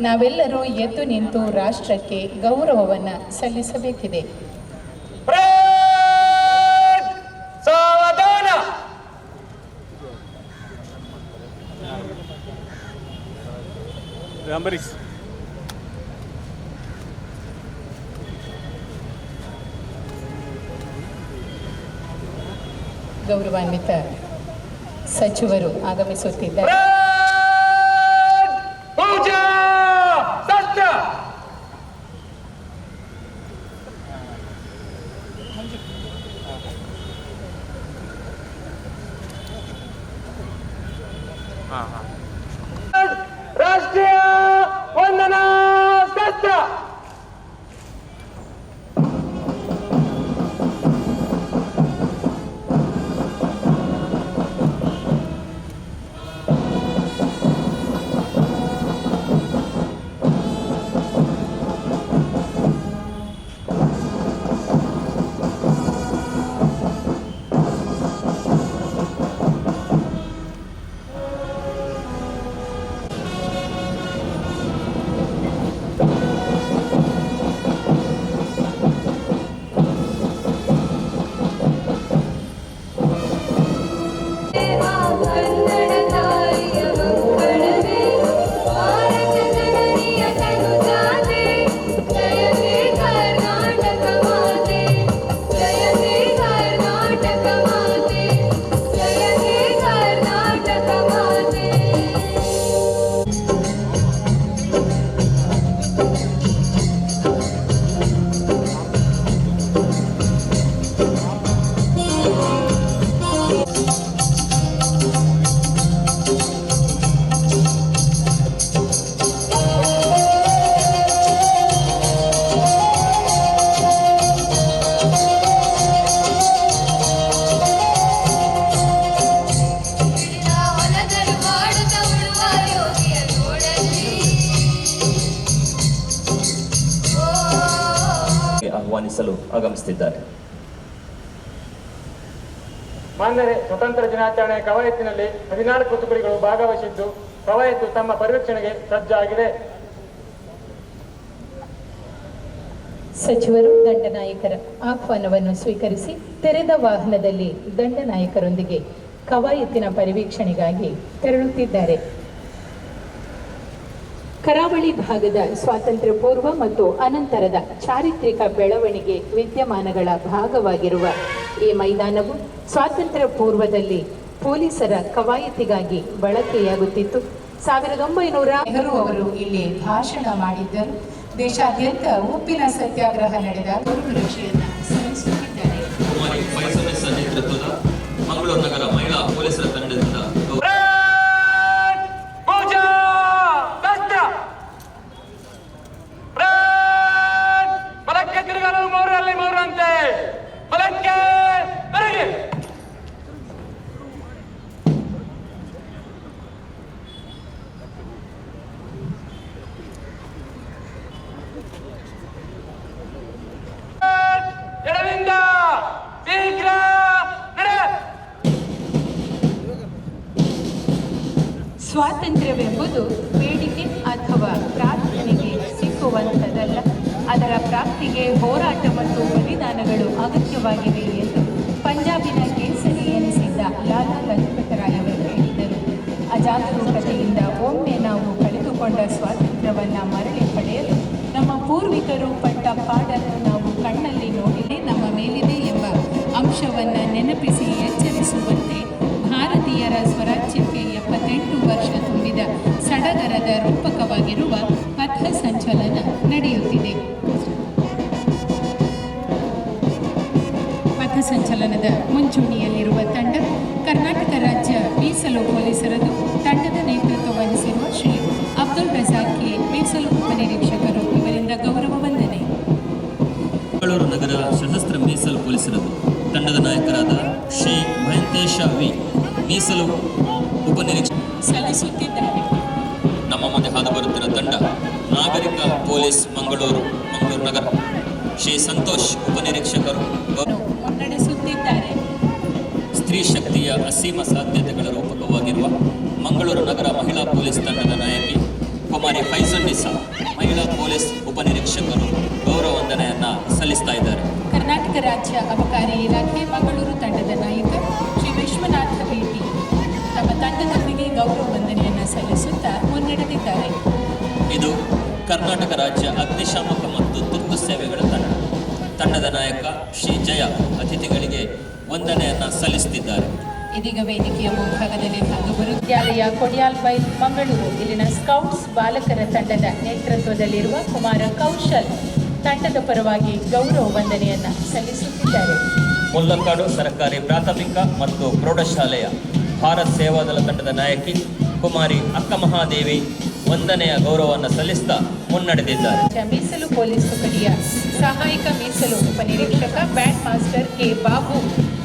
ನಾವೆಲ್ಲರೂ ಎದ್ದು ನಿಂತು ರಾಷ್ಟ್ರಕ್ಕೆ ಗೌರವವನ್ನು ಸಲ್ಲಿಸಬೇಕಿದೆ. ಗೌರವಾನ್ವಿತ ಸಚಿವರು ಆಗಮಿಸುತ್ತಿದ್ದಾರೆ. 啊啊。ಆಹ್ವಾನಿಸಲು ಆಗಮಿಸುತ್ತಿದ್ದಾರೆ. ಮಾನ್ಯರೇ ಸ್ವತಂತ್ರ ದಿನಾಚರಣೆಯ ಕವಾಯತಿನಲ್ಲಿ ಹದಿನಾಲ್ಕು ತುಕಡಿಗಳು ಭಾಗವಹಿಸಿದ್ದು ಕವಾಯತು ತಮ್ಮ ಪರಿವೀಕ್ಷಣೆಗೆ ಸಜ್ಜಾಗಿದೆ. ಸಚಿವರು ದಂಡನಾಯಕರ ಆಹ್ವಾನವನ್ನು ಸ್ವೀಕರಿಸಿ ತೆರೆದ ವಾಹನದಲ್ಲಿ ದಂಡನಾಯಕರೊಂದಿಗೆ ಕವಾಯತಿನ ಪರಿವೀಕ್ಷಣೆಗಾಗಿ ತೆರಳುತ್ತಿದ್ದಾರೆ. ಕರಾವಳಿ ಭಾಗದ ಸ್ವಾತಂತ್ರ್ಯ ಪೂರ್ವ ಮತ್ತು ಅನಂತರದ ಚಾರಿತ್ರಿಕ ಬೆಳವಣಿಗೆ ವಿದ್ಯಮಾನಗಳ ಭಾಗವಾಗಿರುವ ಈ ಮೈದಾನವು ಸ್ವಾತಂತ್ರ್ಯ ಪೂರ್ವದಲ್ಲಿ ಪೊಲೀಸರ ಕವಾಯತಿಗಾಗಿ ಬಳಕೆಯಾಗುತ್ತಿತ್ತು. ಸಾವಿರದ ಒಂಬೈನೂರ ನೆಹರು ಅವರು ಇಲ್ಲಿ ಭಾಷಣ ಮಾಡಿದ್ದರು. ದೇಶಾದ್ಯಂತ ಉಪ್ಪಿನ ಸತ್ಯಾಗ್ರಹ ನಡೆದ ಮಂಗಳೂರು ನಗರ ಮಹಿಳಾ ಪೊಲೀಸರ ಸ್ವಾತಂತ್ರ್ಯವೆಂಬುದು ಬೇಡಿಕೆ ಅಥವಾ ಪ್ರಾರ್ಥನೆಗೆ ಸಿಕ್ಕುವಂಥದ್ದಲ್ಲ. ಅದರ ಪ್ರಾಪ್ತಿಗೆ ಹೋರಾಟ ಮತ್ತು ಬಲಿದಾನಗಳು ಅಗತ್ಯವಾಗಿವೆ ಎಂದು ಪಂಜಾಬಿನ ಕೇಸರಿ ಎನಿಸಿದ್ದ ಲಾಲಾ ಲಜಪತರಾಯವರು ಹೇಳಿದರು ಅಜಾಗರೂಕತೆಯಿಂದ ಒಮ್ಮೆ ನಾವು ಕಳೆದುಕೊಂಡ ಸ್ವಾತಂತ್ರ್ಯವನ್ನು ಮರಳಿ ಪಡೆಯಲು ನಮ್ಮ ಪೂರ್ವಿಕರು ಪಟ್ಟ ಪಾಡನ್ನು ನಾವು ಕಣ್ಣಲ್ಲಿ ನೋಡಿಯೇ ನಮ್ಮ ಮೇಲಿದೆ ಎಂಬ ಅಂಶವನ್ನು ನೆನಪಿಸಿ ರೂಪಕವಾಗಿರುವ ಪಥ ಸಂಚಲನ ನಡೆಯುತ್ತಿದೆ. ಪಥ ಸಂಚಲನದ ಮುಂಚೂಣಿಯಲ್ಲಿರುವ ತಂಡ ಕರ್ನಾಟಕ ರಾಜ್ಯ ಮೀಸಲು ಪೊಲೀಸರದು ತಂಡದ ನೇತೃತ್ವ ವಹಿಸಿರುವ ಶ್ರೀ ಅಬ್ದುಲ್ ರಜಾಕ್ಗೆ ಮೀಸಲು ಉಪನಿರೀಕ್ಷಕರು ಇವರಿಂದ ಗೌರವ ವಂದನೆ. ಬೆಂಗಳೂರು ನಗರ ಸಶಸ್ತ್ರ ಮೀಸಲು ಪೊಲೀಸರದು ತಂಡದ ನಾಯಕರಾದ ಶ್ರೀ ಮಹಂತೇಶ ವಿ ಮೀಸಲು ಉಪನಿರೀಕ್ಷಕ ಸಲ್ಲಿಸುತ್ತಿದ್ದಾರೆ. ನಮ್ಮ ಮುಂದೆ ಹಾದು ಬರುತ್ತಿರುವ ತಂಡ ನಾಗರಿಕ ಪೊಲೀಸ್ ಮಂಗಳೂರು ಮಂಗಳೂರು ನಗರ. ಶ್ರೀ ಸಂತೋಷ್ ಉಪನಿರೀಕ್ಷಕರು ಮುನ್ನಡೆಸುತ್ತಿದ್ದಾರೆ ಸ್ತ್ರೀ ಶಕ್ತಿಯ ಅಸೀಮ ಸಾಧ್ಯತೆಗಳ ರೂಪಕವಾಗಿರುವ ಮಂಗಳೂರು ನಗರ ಮಹಿಳಾ ಪೊಲೀಸ್ ತಂಡದ ನಾಯಕಿ ಕುಮಾರಿ ನಿಸಾ ಮಹಿಳಾ ಪೊಲೀಸ್ ಉಪನಿರೀಕ್ಷಕರು ಗೌರವ ವಂದನೆಯನ್ನ ಸಲ್ಲಿಸ್ತಾ ಇದ್ದಾರೆ. ಕರ್ನಾಟಕ ರಾಜ್ಯ ಅಬಕಾರಿ ಇಲಾಖೆ ಮಂಗಳೂರು ತಂಡದ ನಾಯಕ ಶ್ರೀ ವಿಶ್ವನಾಥ ಭೇಟಿ. ತಮ್ಮ ತಂಡದೊಂದಿಗೆ ಗೌರವ ಸಲ್ಲಿಸುತ್ತಾ ಮುನ್ನಡೆದಿದ್ದಾರೆ. ಇದು ಕರ್ನಾಟಕ ರಾಜ್ಯ ಅಗ್ನಿಶಾಮಕ ಮತ್ತು ತುರ್ತು ಸೇವೆಗಳ ತಂಡ. ತಂಡದ ನಾಯಕ ಶ್ರೀ ಜಯ ಅತಿಥಿಗಳಿಗೆ ವಂದನೆಯನ್ನ ಸಲ್ಲಿಸುತ್ತಿದ್ದಾರೆ. ಇದೀಗ ವೇದಿಕೆಯ ಮುಂಭಾಗದಲ್ಲಿ ಸಾಗುಬರು ವಿದ್ಯಾಲಯ ಕೊಡಿಯಾಲ್ಬೈಲ್ ಮಂಗಳೂರು. ಇಲ್ಲಿನ ಸ್ಕೌಟ್ಸ್ ಬಾಲಕರ ತಂಡದ ನೇತೃತ್ವದಲ್ಲಿರುವ ಕುಮಾರ ಕೌಶಲ್ ತಂಡದ ಪರವಾಗಿ ಗೌರವ ವಂದನೆಯನ್ನ ಸಲ್ಲಿಸುತ್ತಿದ್ದಾರೆ. ಮುಲ್ಲಕ್ಕಾಡು ಸರ್ಕಾರಿ ಪ್ರಾಥಮಿಕ ಮತ್ತು ಪ್ರೌಢಶಾಲೆಯ ಭಾರತ್ ಸೇವಾದಳ ತಂಡದ ನಾಯಕಿ ಕುಮಾರಿ ಅಕ್ಕ ಮಹಾದೇವಿ ವಂದನೆಯ ಗೌರವವನ್ನು ಸಲ್ಲಿಸ್ತಾ ಮುನ್ನಡೆದಿದ್ದಾರೆ. ಮೀಸಲು ಪೊಲೀಸ್ ತುಕಡಿಯ ಸಹಾಯಕ ಮೀಸಲು ಉಪನಿರೀಕ್ಷಕ ಬ್ಯಾಂಡ್ ಮಾಸ್ಟರ್ ಕೆ ಬಾಬು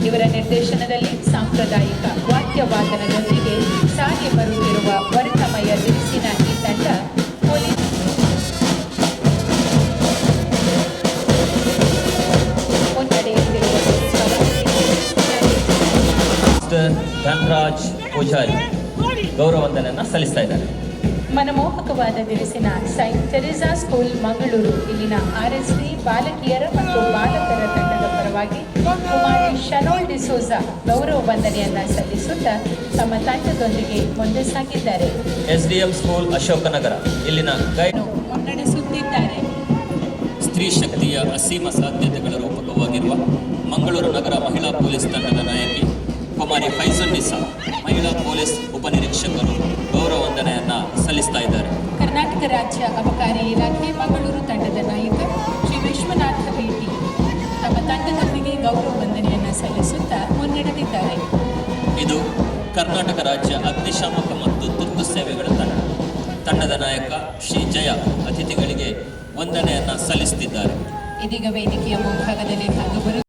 ಇವರ ನಿರ್ದೇಶನದಲ್ಲಿ ಸಾಂಪ್ರದಾಯಿಕ ವಾದ್ಯವಾದನದೊಂದಿಗೆ ಸಾಗಿ ಬರುತ್ತಿರುವ ವರ್ತಮಯ ದಿರಿಸಿನ ಈ ತಂಡ ಪೊಲೀಸ್ ಮುನ್ನಡೆಯುತ್ತಿರುವ ಧನ್ರಾಜ್ ಪೂಜಾರಿ. ಗೌರವ ವಂದನೆಯನ್ನ ಸಲ್ಲಿಸ್ತಾ ಇದ್ದಾರೆ. ಮನಮೋಹಕವಾದ ದಿರಿಸಿನ ಸೈಂಟ್ ಟೆರಿಸಾ ಸ್ಕೂಲ್ ಮಂಗಳೂರು. ಇಲ್ಲಿನ ಆರ್ ಎಸ್ ಡಿ ಬಾಲಕಿಯರ ಮತ್ತು ಬಾಲಕರ ತಂಡದ ಪರವಾಗಿ ಕುಮಾರಿ ಶನೋಲ್ ಡಿಸೋಜಾ ಗೌರವ ವಂದನೆಯನ್ನ ಸಲ್ಲಿಸುತ್ತಾ ತಮ್ಮ ತಂಡದೊಂದಿಗೆ ಮುಂದೆ ಸಾಗಿದ್ದಾರೆ. S D M school Ashokanagar. ಇಲ್ಲಿನ ಗೈಡ್ ಮುನ್ನಡೆಸುತ್ತಿದ್ದಾರೆ. ಸ್ತ್ರೀ ಶಕ್ತಿಯ ಅಸೀಮ ಸಾಧ್ಯತೆಗಳ ರೂಪಕವಾಗಿರುವ ಮಂಗಳೂರು ನಗರ ಮಹಿಳಾ ಪೊಲೀಸ್ ತಂಡದ ನಾಯಕಿ ಕುಮಾರಿ ಫೈಜುನ್ನಿಸಾ ಮಹಿಳಾ ಪೊಲೀಸ್ ಕರ್ನಾಟಕ ರಾಜ್ಯ ಅಬಕಾರಿ ಇಲಾಖೆ ಮಂಗಳೂರು ತಂಡದ ನಾಯಕ ಶ್ರೀ ವಿಶ್ವನಾಥ ಭೇಟಿ. ತಮ್ಮ ತಂಡದೊಂದಿಗೆ ಗೌರವ ವಂದನೆಯನ್ನು ಸಲ್ಲಿಸುತ್ತಾ ಮುನ್ನಡೆದಿದ್ದಾರೆ. ಇದು ಕರ್ನಾಟಕ ರಾಜ್ಯ ಅಗ್ನಿಶಾಮಕ ಮತ್ತು ತುರ್ತು ಸೇವೆಗಳ ತಂಡ. ತಂಡದ ನಾಯಕ ಶ್ರೀ ಜಯ ಅತಿಥಿಗಳಿಗೆ ವಂದನೆಯನ್ನು ಸಲ್ಲಿಸುತ್ತಿದ್ದಾರೆ. ಇದೀಗ ವೇದಿಕೆಯ ಮುಂಭಾಗದಲ್ಲಿ ಸಾಗುಬರು